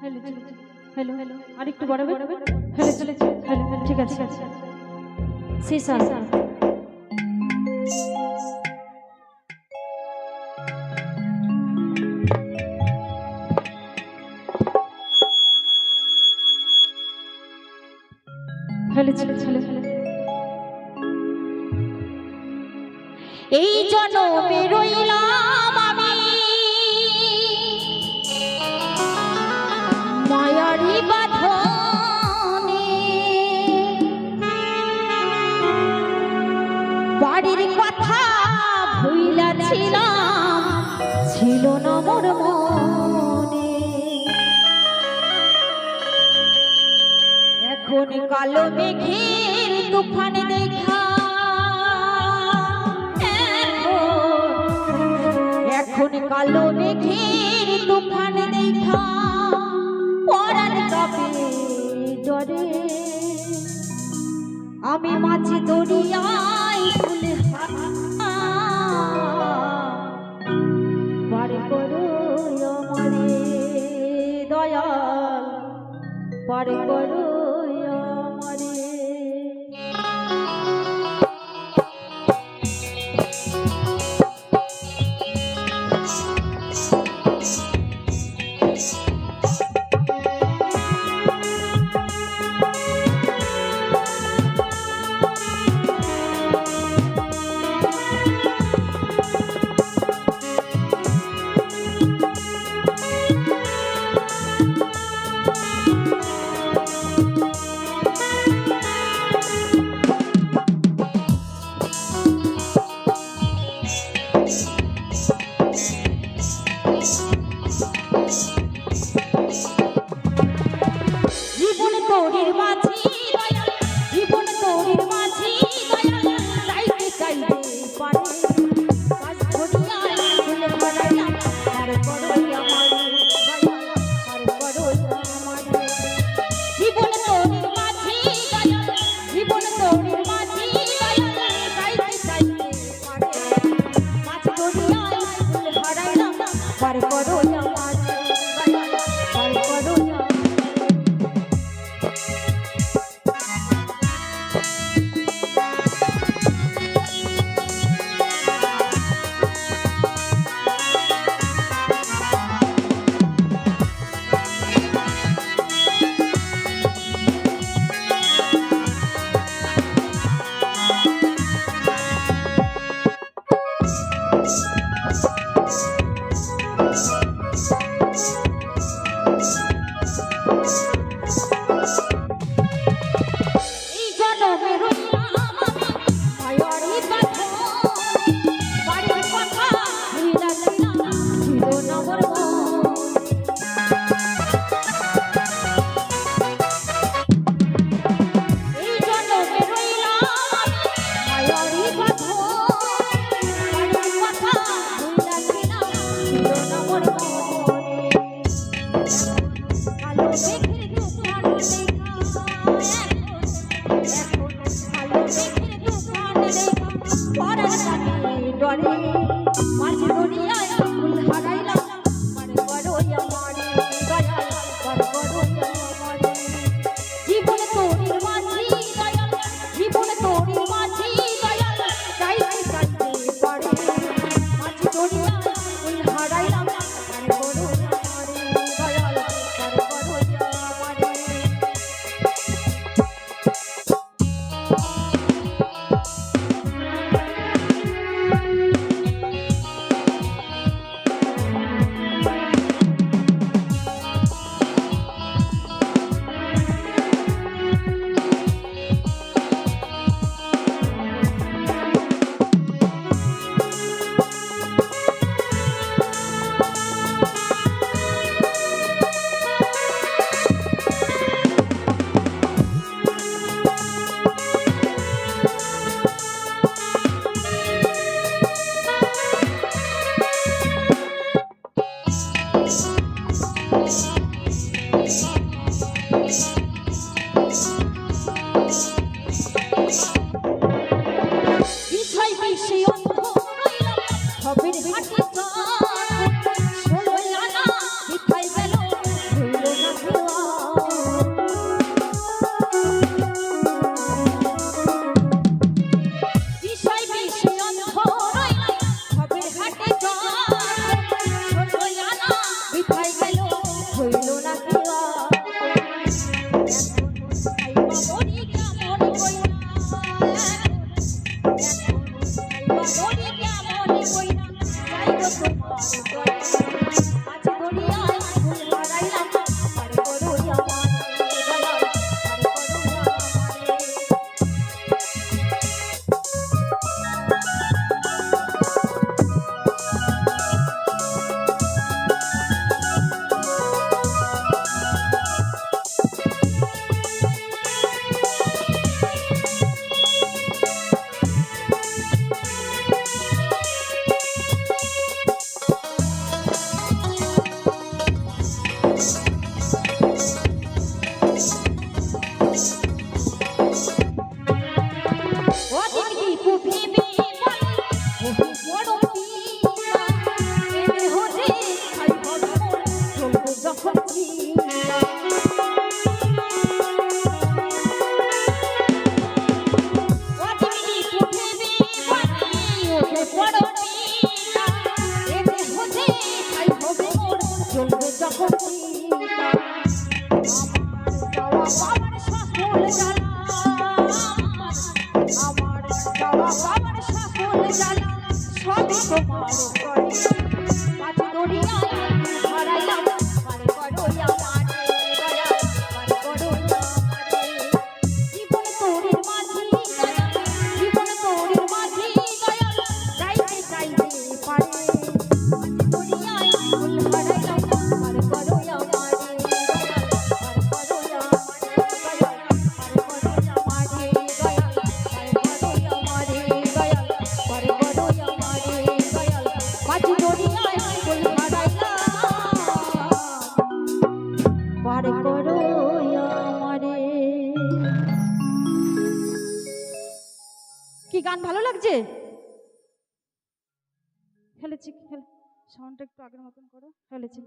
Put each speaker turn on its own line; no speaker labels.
Hello hello hello ঠিক আছে।
এই জন্য বেরোইলাম এখন কালো মেঘের তুফান দেখা। এখন কালো মেঘের তুফান দেখা। পরাণ কাপে ডরে আমি মাঝে দরিয়ায় পর করো 你得给我。
কৃষ্ণ গান ভালো লাগছে? ফেলেছি হেলে সাউন্ডটা একটু আগের মতন করো ফেলেছি